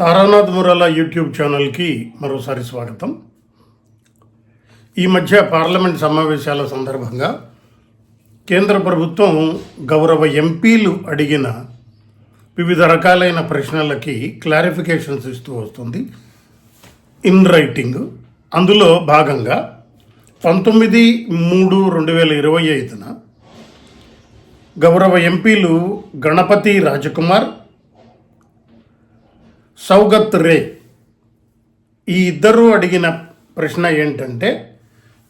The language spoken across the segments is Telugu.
తారానాథ్ మురాల యూట్యూబ్ ఛానల్కి మరోసారి స్వాగతం. ఈ మధ్య పార్లమెంట్ సమావేశాల సందర్భంగా కేంద్ర ప్రభుత్వం గౌరవ ఎంపీలు అడిగిన వివిధ రకాలైన ప్రశ్నలకి క్లారిఫికేషన్స్ ఇస్తూ వస్తుంది. ఇన్ రైటింగ్ అందులో భాగంగా పంతొమ్మిది మూడు రెండు వేల ఇరవై ఐదున గౌరవ ఎంపీలు గణపతి రాజకుమార్ సౌగత్ రే. ఈ ఇద్దరు అడిగిన ప్రశ్న ఏంటంటే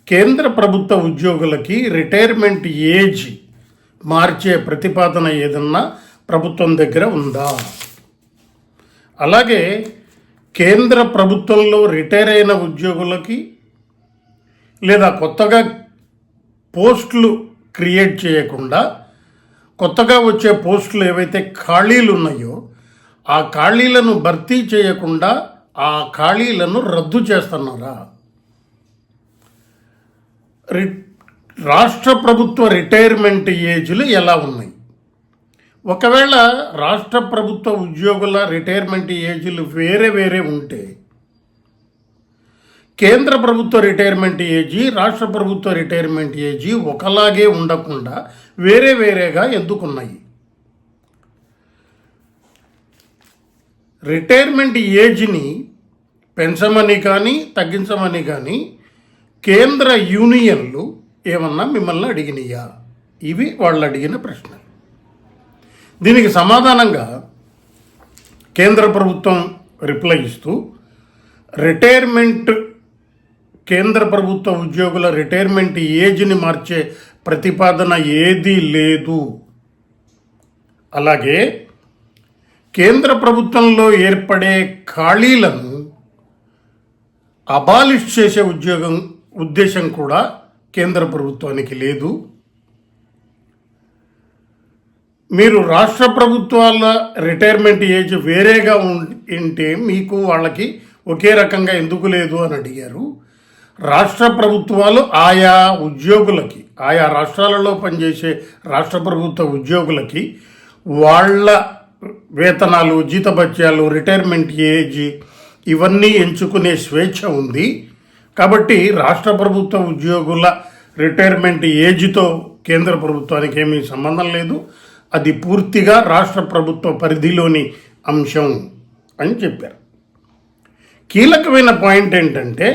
కేంద్ర ప్రభుత్వ ఉద్యోగులకి రిటైర్మెంట్ ఏజ్ మార్చే ప్రతిపాదన ఏదన్నా ప్రభుత్వం దగ్గర ఉందా? అలాగే కేంద్ర ప్రభుత్వంలో రిటైర్ అయిన ఉద్యోగులకి లేదా కొత్తగా పోస్టులు క్రియేట్ చేయకుండా కొత్తగా వచ్చే పోస్టులు ఏవైతే ఖాళీలు ఉన్నాయో ఆ ఖాళీలను భర్తీ చేయకుండా ఆ ఖాళీలను రద్దు చేస్తున్నారా? రి రాష్ట్ర ప్రభుత్వ రిటైర్మెంట్ ఏజ్లు ఎలా ఉన్నాయి? ఒకవేళ రాష్ట్ర ప్రభుత్వ ఉద్యోగుల రిటైర్మెంట్ ఏజ్లు వేరే వేరే ఉంటే కేంద్ర ప్రభుత్వ రిటైర్మెంట్ ఏజీ రాష్ట్ర ప్రభుత్వ రిటైర్మెంట్ ఏజీ ఒకలాగే ఉండకుండా వేరే వేరేగా ఎందుకున్నాయి? రిటైర్మెంట్ ఏజ్ని పెంచమని కానీ తగ్గించమని కానీ కేంద్ర యూనియన్లు ఏమన్నా మిమ్మల్ని అడిగినాయా? ఇవి వాళ్ళు అడిగిన ప్రశ్న దీనికి సమాధానంగా కేంద్ర ప్రభుత్వం రిప్లై ఇస్తూ రిటైర్మెంట్ కేంద్ర ప్రభుత్వ ఉద్యోగుల రిటైర్మెంట్ ఏజ్ని మార్చే ప్రతిపాదన ఏదీ లేదు. అలాగే కేంద్ర ప్రభుత్వంలో ఏర్పడే ఖాళీలను అబాలిష్ చేసే ఉద్యోగం ఉద్దేశం కూడా కేంద్ర ప్రభుత్వానికి లేదు. మీరు రాష్ట్ర ప్రభుత్వాల రిటైర్మెంట్ ఏజ్ వేరేగా ఉంటే మీకు వాళ్ళకి ఒకే రకంగా ఎందుకు లేదు అని అడిగారు. రాష్ట్ర ప్రభుత్వాలు ఆయా ఉద్యోగులకి ఆయా రాష్ట్రాలలో పనిచేసే రాష్ట్ర ప్రభుత్వ ఉద్యోగులకి వాళ్ళ వేతనాలు జీతభత్యాలు రిటైర్మెంట్ ఏజ్ ఇవన్నీ ఎంచుకునే స్వేచ్ఛ ఉంది. కాబట్టి రాష్ట్ర ప్రభుత్వ ఉద్యోగుల రిటైర్మెంట్ ఏజ్తో కేంద్ర ప్రభుత్వానికి ఏమీ సంబంధం లేదు. అది పూర్తిగా రాష్ట్ర ప్రభుత్వ పరిధిలోని అంశం అని చెప్పారు. కీలకమైన పాయింట్ ఏంటంటే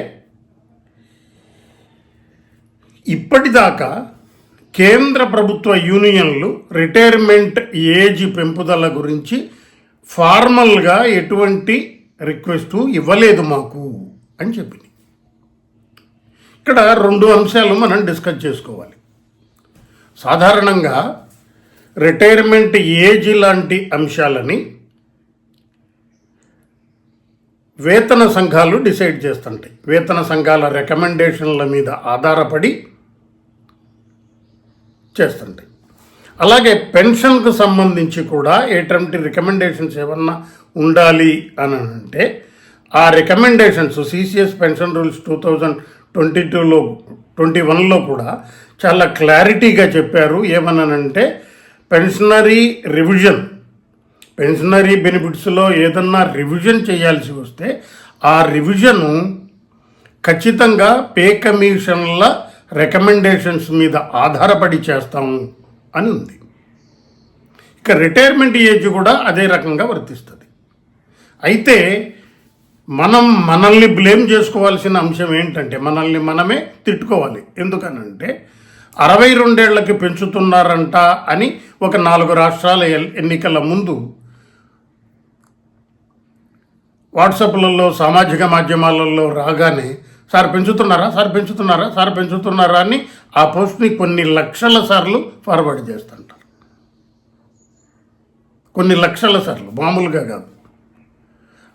ఇప్పటిదాకా కేంద్ర ప్రభుత్వ యూనియన్లు రిటైర్మెంట్ ఏజ్ పెంపుదల గురించి ఫార్మల్గా ఎటువంటి రిక్వెస్టు ఇవ్వలేదు మాకు అని చెప్పింది. ఇక్కడ రెండు అంశాలు మనం డిస్కస్ చేసుకోవాలి. సాధారణంగా రిటైర్మెంట్ ఏజ్ లాంటి అంశాలని వేతన సంఘాలు డిసైడ్ చేస్తుంటాయి. వేతన సంఘాల రికమెండేషన్ల మీద ఆధారపడి చేస్తుంటాయి. అలాగే పెన్షన్కు సంబంధించి కూడా ఎటువంటి రికమెండేషన్స్ ఏమన్నా ఉండాలి అని అంటే ఆ recommendations CCS pension rules two thousand twenty టూలో ట్వంటీ వన్లో కూడా చాలా క్లారిటీగా చెప్పారు. ఏమనంటే పెన్షనరీ రివిజన్ పెన్షనరీ బెనిఫిట్స్లో ఏదన్నా రివిజన్ చేయాల్సి వస్తే ఆ రివిజను ఖచ్చితంగా పే కమిషన్ల రికమెండేషన్స్ మీద ఆధారపడి చేస్తాం అని ఉంది. ఇక రిటైర్మెంట్ ఏజ్ కూడా అదే రకంగా వర్తిస్తుంది. అయితే మనం మనల్ని బ్లేమ్ చేసుకోవాల్సిన అంశం ఏంటంటే మనల్ని మనమే తిట్టుకోవాలి. ఎందుకనంటే అరవై రెండేళ్ళకి పెంచుతున్నారంట అని ఒక నాలుగు రాష్ట్రాల ఎన్నికల ముందు వాట్సాప్లలో సామాజిక మాధ్యమాలలో రాగానే సార్ పెంచుతున్నారా? సార్ పెంచుతున్నారా? సార్ పెంచుతున్నారా అని ఆ పోస్ట్ని కొన్ని లక్షల సార్లు ఫార్వర్డ్ చేస్తుంటారు. కొన్ని లక్షల సార్లు మామూలుగా కాదు.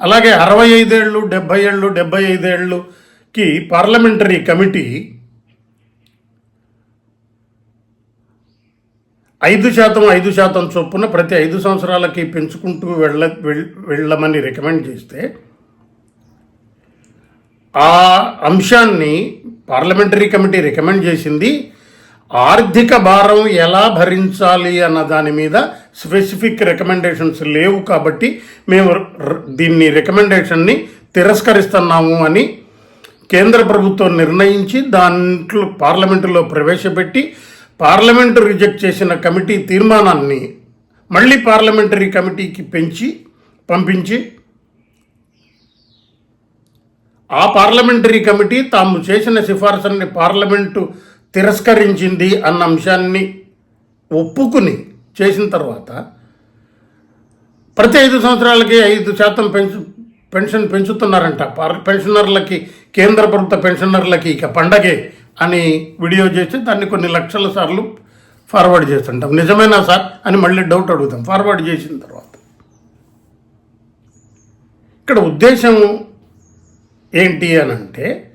అలాగే అరవై ఐదేళ్ళు డెబ్భై ఏళ్ళు డెబ్భై ఐదేళ్ళుకి పార్లమెంటరీ కమిటీ ఐదు శాతం ఐదు శాతం చొప్పున ప్రతి ఐదు సంవత్సరాలకి పెంచుకుంటూ వెళ్ళ వెళ్ళమని రికమెండ్ చేస్తే ఆ అంశాన్ని పార్లమెంటరీ కమిటీ రికమెండ్ చేసింది. ఆర్థిక భారం ఎలా భరించాలి అన్న దాని మీద స్పెసిఫిక్ రికమెండేషన్స్ లేవు కాబట్టి మేము దీన్ని రికమెండేషన్ని తిరస్కరిస్తున్నాము అని కేంద్ర ప్రభుత్వం నిర్ణయించి దాంట్లో పార్లమెంటులో ప్రవేశపెట్టి పార్లమెంటు రిజెక్ట్ చేసిన కమిటీ తీర్మానాన్ని మళ్ళీ పార్లమెంటరీ కమిటీకి పెంచి పంపించి ఆ పార్లమెంటరీ కమిటీ తాము చేసిన సిఫార్సుల్ని పార్లమెంటు తిరస్కరించింది అన్న అంశాన్ని ఒప్పుకుని చేసిన తర్వాత ప్రతి ఐదు సంవత్సరాలకి ఐదు శాతం పెంచు పెన్షన్ పెంచుతున్నారంట. పార్ పెన్షనర్లకి కేంద్ర ప్రభుత్వ పెన్షనర్లకి ఇక పండగే అని వీడియో చేసి దాన్ని కొన్ని లక్షల సార్లు ఫార్వర్డ్ చేస్తుంటాం. నిజమేనా సార్? అని మళ్ళీ డౌట్ అడుగుతాం. ఫార్వర్డ్ చేసిన తర్వాత. ఇక్కడ ఉద్దేశం ఏంటి అని అంటే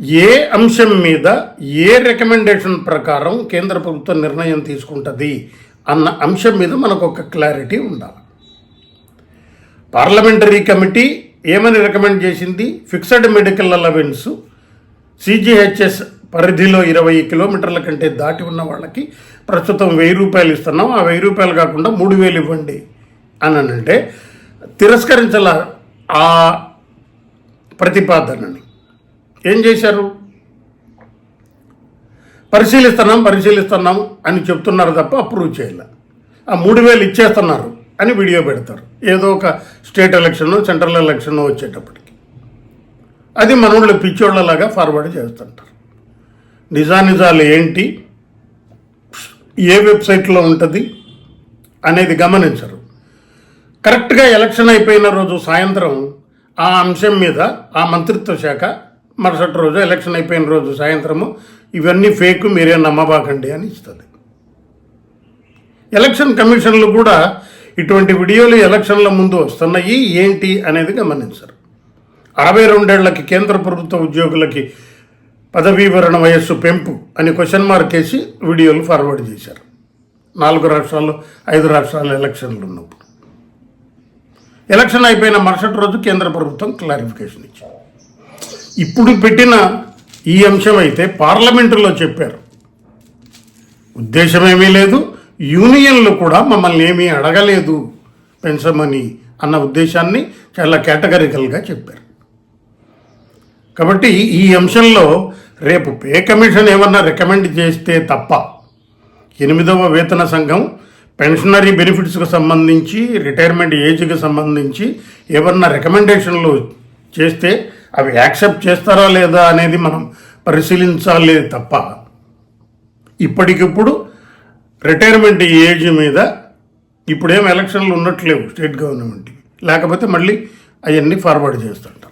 ఏ అంశం మీద ఏ రికమెండేషన్ ప్రకారం కేంద్ర ప్రభుత్వం నిర్ణయం తీసుకుంటుంది అన్న అంశం మీద మనకు ఒక క్లారిటీ ఉండాలి. పార్లమెంటరీ కమిటీ ఏమని రికమెండ్ చేసింది? ఫిక్స్డ్ మెడికల్ అలవెన్స్ సిజిహెచ్ఎస్ పరిధిలో ఇరవై కిలోమీటర్ల కంటే దాటి ఉన్న వాళ్ళకి ప్రస్తుతం వెయ్యి రూపాయలు ఇస్తున్నాం. ఆ వెయ్యి రూపాయలు కాకుండా మూడు వేలు ఇవ్వండి అని అంటే తిరస్కరించాల? ఆ ప్రతిపాదనని ఏం చేశారు? పరిశీలిస్తున్నాం పరిశీలిస్తున్నాం అని చెప్తున్నారు తప్ప అప్రూవ్ చేయాలి. ఆ మూడు వేలు ఇచ్చేస్తున్నారు అని వీడియో పెడతారు. ఏదో ఒక స్టేట్ ఎలక్షన్ సెంట్రల్ ఎలక్షన్ వచ్చేటప్పటికి. అది మనోళ్ళు పిచ్చోళ్ళలాగా ఫార్వర్డ్ చేస్తుంటారు. నిజానిజాలు ఏంటి? ఏ వెబ్సైట్లో ఉంటుంది అనేది గమనించరు. కరెక్ట్గా ఎలక్షన్ అయిపోయిన రోజు సాయంత్రం ఆ అంశం మీద ఆ మంత్రిత్వ శాఖ మరుసటి రోజు ఎలక్షన్ అయిపోయిన రోజు సాయంత్రము ఇవన్నీ ఫేక్ మీరే నమ్మబాకండి అని ఇస్తుంది. ఎలక్షన్ కమిషన్లు కూడా ఇటువంటి వీడియోలు ఎలక్షన్ల ముందు వస్తున్నాయి. ఏంటి అనేది గమనించరు. అరవై రెండేళ్ళకి కేంద్ర ప్రభుత్వ ఉద్యోగులకి పదవీవరణ వయస్సు పెంపు అని క్వశ్చన్ మార్క్ వేసి వీడియోలు ఫార్వర్డ్ చేశారు. నాలుగు రాష్ట్రాలు ఐదు రాష్ట్రాల ఎలక్షన్లు ఉన్నప్పుడు. ఎలక్షన్ అయిపోయిన మరుసటి రోజు కేంద్ర ప్రభుత్వం క్లారిఫికేషన్ ఇచ్చింది. ఇప్పుడు పెట్టిన ఈ అంశం అయితే పార్లమెంటులో చెప్పారు. ఉద్దేశమేమీ లేదు యూనియన్లు కూడా మమ్మల్ని ఏమీ అడగలేదు పెంచమని అన్న ఉద్దేశాన్ని చాలా కేటగరికల్గా చెప్పారు. కాబట్టి ఈ అంశంలో రేపు పే కమిషన్ ఏమన్నా రికమెండ్ చేస్తే తప్ప ఎనిమిదవ వేతన సంఘం పెన్షనరీ బెనిఫిట్స్కి సంబంధించి రిటైర్మెంట్ ఏజ్కి సంబంధించి ఏమన్నా రికమెండేషన్లు చేస్తే అవి యాక్సెప్ట్ చేస్తారా లేదా అనేది మనం పరిశీలించాలి తప్ప. ఇప్పటికిప్పుడు రిటైర్మెంట్ ఏజ్ మీద ఇప్పుడేం ఎలక్షన్లు ఉన్నట్లేవు స్టేట్ గవర్నమెంట్కి. లేకపోతే మళ్ళీ అవన్నీ ఫార్వర్డ్ చేస్తుంటాం.